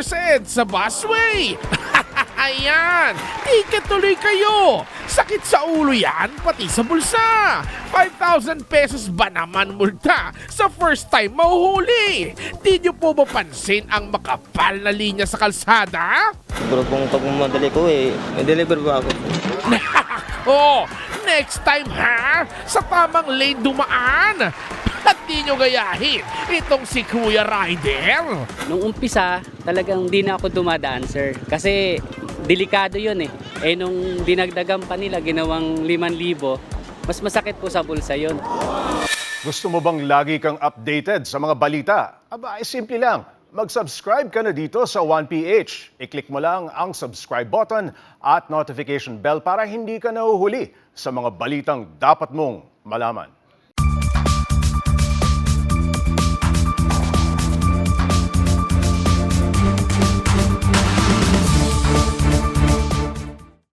sa Busway! Ayan! Ticket tuloy kayo! Sakit sa ulo yan, pati sa bulsa! 5,000 pesos ba naman multa sa first time mahuhuli? Di nyo po ba pansin ang makapal na linya sa kalsada? Siguro kung pagmamadali ko eh, may deliver ba ako? oh, next time ha, sa tamang lane dumaan. At di nyo gayahin itong si Kuya Ryder. Nung umpisa, talagang di na ako dumadaan, sir. Kasi delikado yun eh. Eh nung dinagdagan pa nila, ginawang 5,000, mas masakit po sa bulsa yun. Gusto mo bang lagi kang updated sa mga balita? Aba, ay simple lang. Mag-subscribe ka na dito sa 1PH. I-click mo lang ang subscribe button at notification bell para hindi ka nahuhuli sa mga balitang dapat mong malaman.